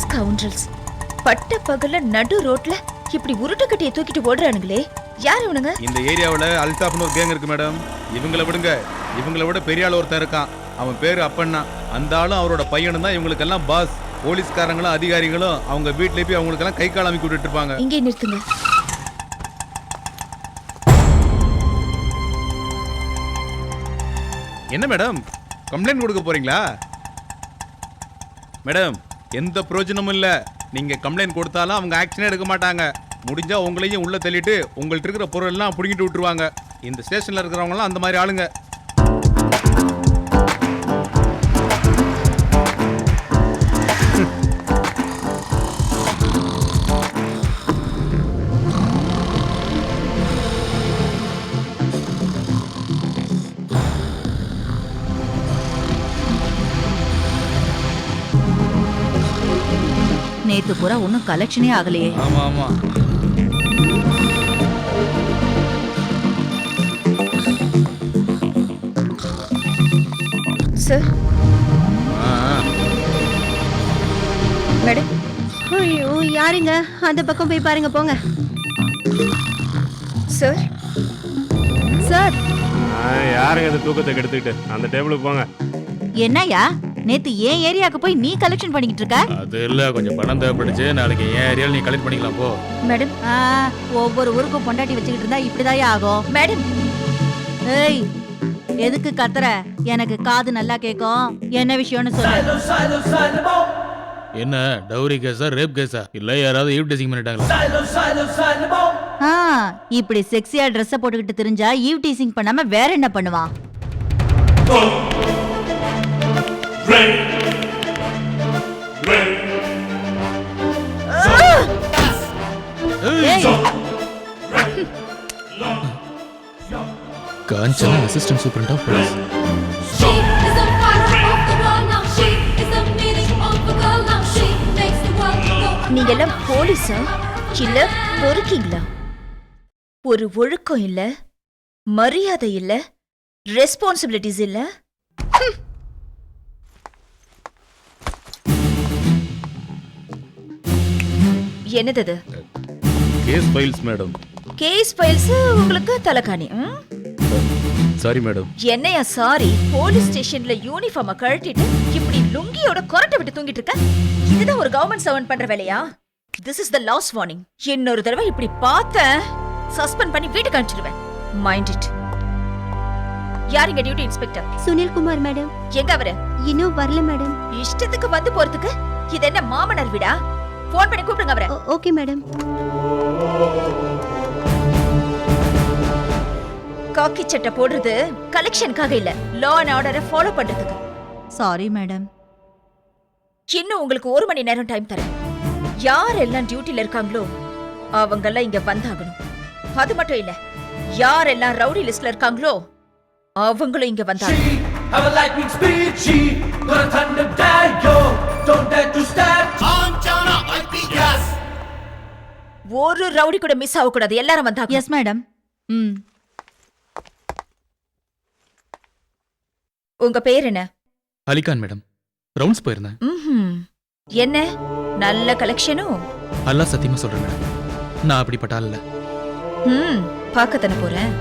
Scoundrels பட்ட பகல்ல நடு ரோட்ல இப்படி உருட்டு கட்டிய தூக்கிட்டு ஓடுறானுங்களே. யார் இவனுங்க? இந்த ஏரியாவுல அல்தாப்னு ஒரு கேங் இருக்கு மேடம் இவங்கள விடுங்க. இவங்கள விட பெரிய ஆள் ஒருத்தன் இருக்கான். அவன் பேரு அப்பண்ணா அந்த ஆளும் அவரோட பையனும் தான் இவங்களுக்கெல்லாம் பாஸ் போலீஸ்காரங்களும் அதிகாரிகளும் அவங்க வீட்லயே போய் அவங்களுக்கெல்லாம் கை கால் அமைக்கி விட்டுட்டு இருப்பாங்க. இங்கே நிறுத்துங்க. என்ன மேடம்? கம்ப்ளைண்ட் கொடுக்க போறீங்களா? மேடம் எந்த பிரயோஜனமும் இல்லை. நீங்க கம்ப்ளைண்ட் கொடுத்தாலும் அவங்க ஆக்ஷனே எடுக்க மாட்டாங்க. முடிஞ்சா உங்களையும் உள்ள தள்ளிட்டு உங்கள்ட்ட இருக்கிற பொருள் எல்லாம் பிடிங்கிட்டு விட்டுருவாங்க. இந்த ஸ்டேஷன்ல இருக்கிறவங்க அந்த மாதிரி ஆளுங்க. நேத்து பூரா ஒன்னும் கலெக்ஷனே ஆகலையே. ஆமா ஆமா. சார் ஆ, ஆ. மேடம் ஐயோ யாருங்க? அந்த பக்கம் போய் பாருங்க போங்க. சார் சார் யாருங்க இந்த தூக்கத்தை கெடுத்துக்கிட்டு? அந்த டேபிளுக்கு போங்க. என்னய்யா? நேத்து ஏன் ஏரியாக்கு போய் நீ கலெக்ஷன் பண்ணிக்கிட்டு இருக்க? அது இல்ல கொஞ்சம் பணம் தேவைப்படுச்சு. நாளைக்கு என் ஏரியால நீ கலெக்ட் பண்ணிக்கலாம் போ. மேடம் ஆ, ஒவ்வொரு ஊருக்கும் பொண்டாட்டி வச்சுக்கிட்டு இருந்தா இப்படிதான் ஆகும். மேடம்! ஏய் எதுக்கு கத்துற? எனக்கு காது நல்லா கேக்கும். என்ன விஷயம்னு சொல்லு. என்ன டவுரி கேஸா ரேப் கேஸா? இல்ல யாராவது ஈவ் டெசிங் பண்ணிட்டாங்களா? ஆ இப்படி செக்ஸியா ட்ரெஸ் போட்டுக்கிட்டு தெரிஞ்சா ஈவ் டீசிங் பண்ணாம வேற என்ன பண்ணுவான்? Kanchana assistant superintendent of police. நீங்க எல்லாம் போலீஸா? இல்ல பொறுக்கீங்களா? ஒரு ஒழுக்கம் இல்ல மரியாதை இல்ல ரெஸ்பான்சிபிலிட்டிஸ் இல்ல என்னது அது? Case files madam case files உங்களுக்கு தலைக்காணி ம்? சாரி மேடம் என்னையா சாரி போலீஸ் ஸ்டேஷன்ல யூனிஃபார்ம கழட்டிட்டு இப்படி லுங்கியோட கொரட்டை விட்டு தூங்கிட்டு இருக்க? இதுதான் ஒரு கவர்மெண்ட் சர்வன்ட் பண்ற வேலையா? This is the last warning இன்னொரு தடவை இப்படி பார்த்த சஸ்பெண்ட் பண்ணி வீட்டுக்கு அனுப்பிச்சிடுவேன் மைண்ட் இட் யாருங்க duty inspector Sunil Kumar madam எங்க அவரு? இன்னும் வரல மேடம் இஷ்டத்துக்கு வந்து போறதுக்கு? இது என்ன மாமனார் வீடா? போன் பண்ணி கூப்பிடுங்க அவரை ஓகே மேடம் காக்கி சட்டை போடுறது கலெக்ஷனுக்காக இல்ல லா அண்ட் ஆர்டரை ஃபாலோ பண்றதுக்கு சாரி மேடம் இன்னும் உங்களுக்கு ஒரு மணி நேரம் டைம் தரேன் யாரெல்லாம் டியூட்டில இருக்காங்களோ அவங்கெல்லாம் இங்க வந்தாகணும் அது மட்டும் இல்ல யாரெல்லாம் ரவுடி லிஸ்ட்ல இருக்காங்களோ அவங்களும் இங்க வந்தாகணும் She have a lightning speed. She got a thunder dagger. Don't dare to step. ஒரு ரவுடி கூட மிஸ் ஆகக்கூடாது. எல்லாரும் வந்தாங்க எஸ் மேடம் ம். உங்க பேர் என்ன? அலிகான் மேடம் ரவுண்ட்ஸ் போயிருந்தேன். ம்ஹும். என்ன? நல்ல கலெக்ஷனும் அல்லா சத்தியமா சொல்றேன் மேடம் நான் அப்படிப்பட்ட ஆள் இல்ல. ம். பார்க்கத்தானே போறேன்.